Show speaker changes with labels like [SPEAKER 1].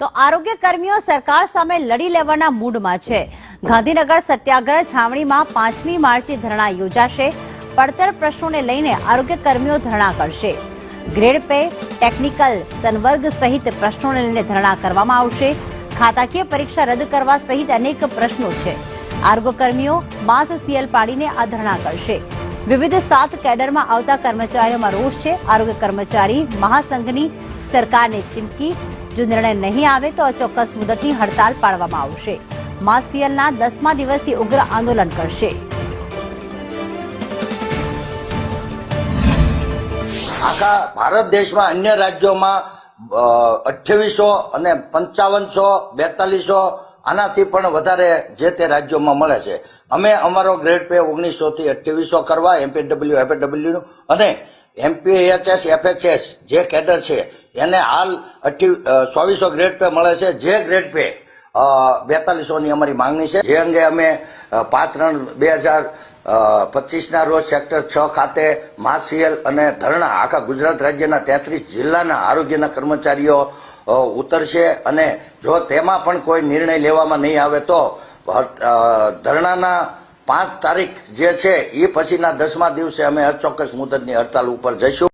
[SPEAKER 1] તો આરોગ્ય કર્મીઓ સરકાર સામે લડી લેવાના મૂડમાં છે. ગાંધીનગર સત્યાગ્રહ છાવણીમાં પાંચમી માર્ચે ધરણા યોજાશે. પડતર પ્રશ્નોને લઈને આરોગ્ય કર્મીઓ ધરણા કરશે. ગ્રેડ પે, ટેકનિકલ સંવર્ગ સહિત પ્રશ્નોને લઈને ધરણા કરવામાં આવશે. ખાતાકીય પરીક્ષા રદ કરવા સહિત અનેક પ્રશ્નો છે. આરોગ્ય કર્મીઓ માસ સીએલ પાડીને આ ધરણા કરશે. વિવિધ સાત કેડરમાં આવતા કર્મચારીઓમાં રોષ છે. આરોગ્ય કર્મચારી મહાસંઘની સરકારને ચીમકી, જો નિર્ણય નહીં આવે તો અચોક્કસ મુદતની હડતાલ પાડવામાં આવશે. માસ સીએલના દસમા દિવસથી ઉગ્ર આંદોલન કરશે.
[SPEAKER 2] આખા ભારત દેશમાં અન્ય રાજ્યોમાં અઠ્યાવીસો અને પંચાવનસો, બેતાલીસો, આનાથી પણ વધારે જે તે રાજ્યોમાં મળે છે. અમે અમારો ગ્રેડ પે ઓગણીસો થી અઠ્યાવીસો કરવા એમપીડબલ્યુ એફએડબલ્યુ અને એમપીએચએસ એફએચએસ જે કેડર છે, એને હાલ ચોવીસો ગ્રેડ પે મળે છે. જે ગ્રેડ પે બેતાલીસોની અમારી માંગણી છે. જે અંગે અમે પાંચ ત્રણ બે હજાર પચીસના રોજ સેક્ટર છ ખાતે માસીએલ અને ધરણા આખા ગુજરાત રાજ્યના તેત્રીસ જિલ્લાના આરોગ્યના કર્મચારીઓ ઉતરશે અને જો તેમાં પણ કોઈ નિર્ણય લેવામાં નહીં આવે તો ધરણાના પાંચ તારીખ જે છે એ પછીના દસમા દિવસે અમે અચોક્કસ મુદતની હડતાલ ઉપર જઈશું.